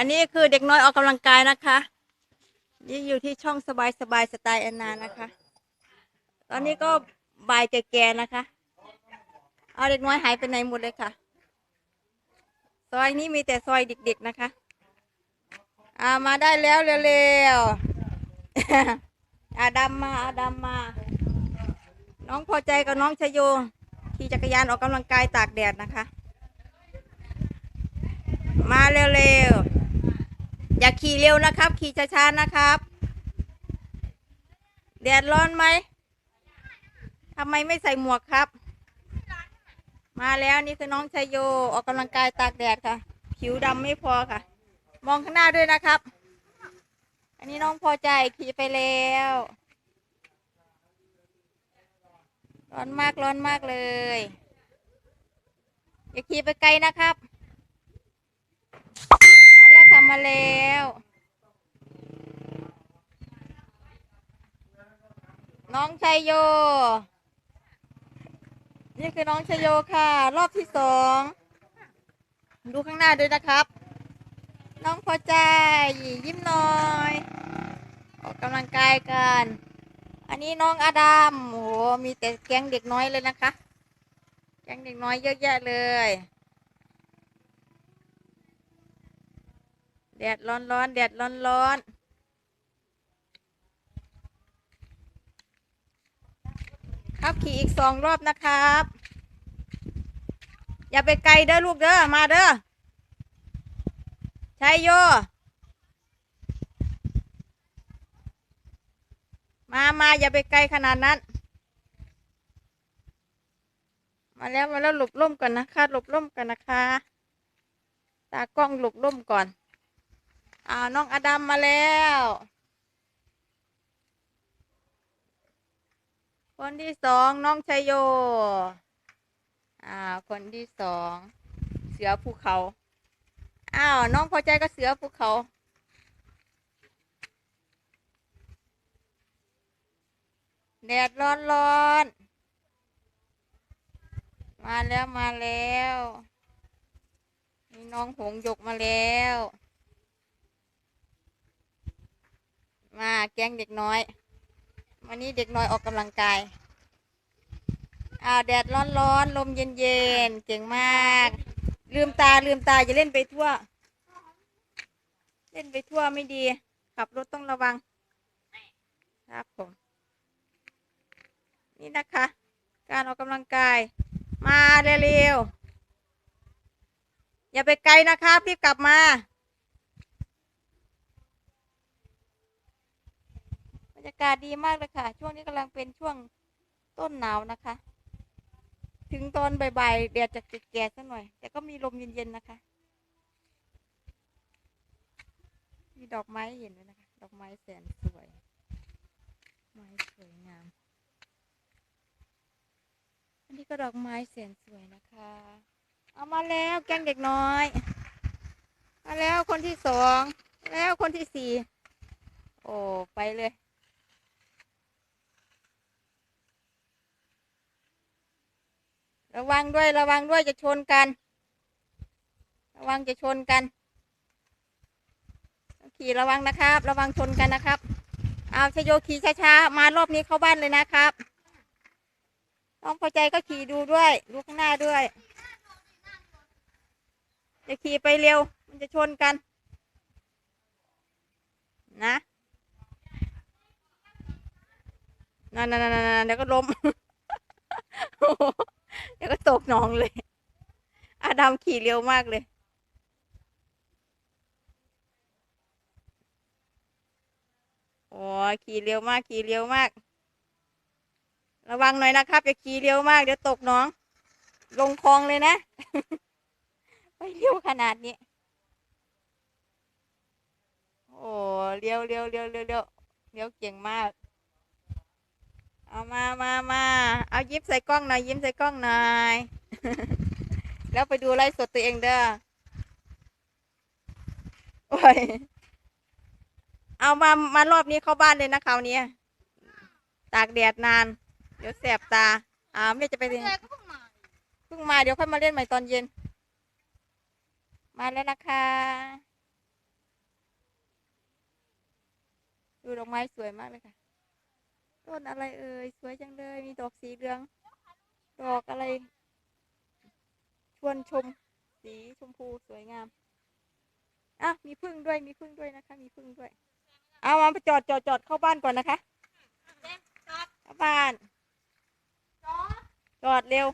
อันนี้คือเด็กน้อยออกกำลังกายนะคะ นี่อยู่ที่ช่องสบายสบายสไตล์แอนนานะคะ ตอนนี้ก็บ่ายแก่ๆนะคะ เอาเด็กน้อยหายไปไหนหมดเลยค่ะ ซอยนี้มีแต่ซอยเด็กๆนะคะ อ่ามาได้แล้วเร็วๆอาดำมาอาดำมา น้องพอใจกับน้องชโยขี่จักรยานออกกำลังกายตากแดดนะคะ มาเร็วๆ อย่าขี่เร็วนะครับ ขี่ช้าๆนะครับ แดดร้อนไหมทำไมไม่ใส่หมวกครับ มาแล้วนี่คือน้องชายโยออกกำลังกายตากแดดค่ะ ผิวดำไม่พอค่ะ มองข้างหน้าด้วยนะครับ อันนี้น้องพอใจขี่ไปแล้ว ร้อนมากร้อนมากเลย อย่าขี่ไปไกลนะครับ มาแล้ว น้องชัยโย นี่คือน้องชยโยค่ะ รอบที่สองดูข้างหน้าด้วยนะครับ น้องพอใจ ยิ้มหน่อย ออกกำลังกายกัน อันนี้น้องอาดัมโอ้โหมีแต่แก๊งเด็กน้อยเลยนะคะ แก๊งเด็กน้อยเยอะแยะเลย แดดร้อนร้อนแดดร้อนร้อนครับขี่อีกสองรอบนะครับ อย่าไปไกลเด้อลูกเด้อมาเด้อชัยโย มามาอย่าไปไกลขนาดนั้น มาแล้วมาแล้วหลบร่มก่อนนะคะหลบร่มก่อนนะคะ ตากล้องหลบร่มก่อน อ่าน้องอดัมมาแล้ว คนที่สองน้องชยโย อ่า คนที่สองเสือภูเขา อ้าว น้องพอใจก็เสือภูเขาแดดร้อนร้อน มาแล้วมาแล้วนี่น้องหงหยกมาแล้ว มา แก๊งเด็กน้อย วันนี้เด็กน้อยออกกำลังกายอ้าวแดดร้อนร้อนๆลมเย็นเย็นๆเก่งมาก ลืมตาลืมตาอย่าเล่นไปทั่ว เล่นไปทั่วไม่ดี ขับรถต้องระวัง ครับผม นี่นะคะ การออกกำลังกาย มาเร็วๆอย่าไปไกลนะครับรีบกลับมา รยากาศดีมากเลยค่ะ ช่วงนี้กำลังเป็นช่วงต้นหนาวนะคะ ถึงตอนบ่ายๆแดดจะแก่ๆสักหน่อย แต่ก็มีลมเย็นๆนะคะ มีดอกไม้เห็นไหมนะคะ ดอกไม้แสนสวย ไม้สวยงาม อันนี้ก็ดอกไม้แสนสวยนะคะ เอามาแล้วแกงเด็กน้อย มาแล้วคนที่สอง แล้วคนที่สี่ โอ้ ไปเลย ระวังด้วยระวังด้วยจะชนกัน ระวังจะชนกัน ขี่ระวังนะครับ ระวังชนกันนะครับ เอาชโยขี่ช้าๆมารอบนี้เข้าบ้านเลยนะครับต้องพอใจก็ขี่ดูด้วย ดูข้างหน้าด้วยอย่าขี่ไปเร็ว มันจะชนกัน นะนั่นนั่นนั่นเดี๋ยวก็ล้ม โอ้โหเดี๋ยวก็ตกห น้องเลย อาดามขี่เร็วมากเลย โอ้ขี่เร็วมาก ขี่เร็วมาก ระวังหน่อยนะครับอย่าขี่เร็วมาก เดี๋ยวตกน้อง ลงคลองเลยนะ ไปเร็วขนาดนี้ โอ้เร็วเร็วเร็วเร็วเร็วเร็วเก่งมาก เอามามามาเอายิ้มใส่กล้องหน่อยยิ้มใส่กล้องหน่อยแล้วไปดูไลฟ์สดตัวเองเด้อโอ้ยเอามามารอบนี้เข้าบ้านเลยนะคราวนี้ตากแดดนาน เดี๋ยวแสบตาอ่าไม่จะไปเรีนเพิ่งมาเดี๋ยวค่อยมาเล่นใหม่ตอนเย็น มาแล้วนะคะดูดอกไม้สวยมากเลยค่ะ ต้นอะไรเอ่ยสวยจังเลยมีดอกสีเหลือง ดอกอะไร ชวนชม สีชมพูสวยงามอะมีพึ่งด้วยมีพึ่งด้วยนะคะ มีพึ่งด้วย เอามาจอดจอดจอดเข้าบ้านก่อนนะคะเข้าบ้าน จอดเร็ว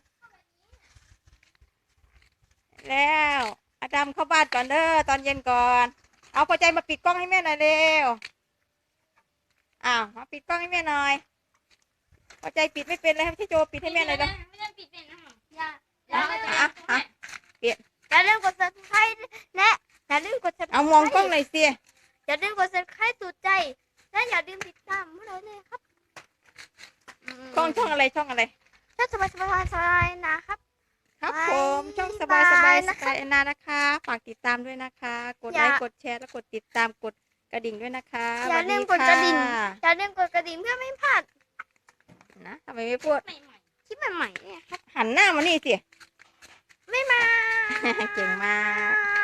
แล้วอาดำเข้าบ้านก่อนเด้อตอนเย็นก่อน เอาพอใจมาปิดกล้องให้แม่หน่อยเร็ว อ้าวมาปิดกล้องให้แม่หน่อยพอใจปิดไม่เป็นเลยให้พี่โจปิดให้แม่หน่อยนะไม่ได้ปิดเป็นนะคะอย่าออะย่าอะอะอย่าลืมกด subscribe และอย่าลืมกด subscribe เอามองกล้องหน่อยสิอย่าลืมกด subscribe สุดใจ และอย่าลืมติดตามพวกเราเลยครับกล้องช่องอะไรช่องอะไรช่องสบายสบายสบายนะครับ ครับบ๊ายผมช่องสบายสบายบายสนะคะกายแอนนานะคะ ฝากติดตามด้วยนะคะ กดอย่าไลค์กดแชร์และกดติดตามกด กระดิ่งด้วยนะคะอย่าสวัสลืมกดกระดิ่งค่อย่าลืมกดกระดิ่งเพื่อไม่พลาดนะทำไมไม่พูดใหม่ๆคลิปใหม่ๆเนี่ยครับหันหน้ามานี่สิไม่มาเก่งมาก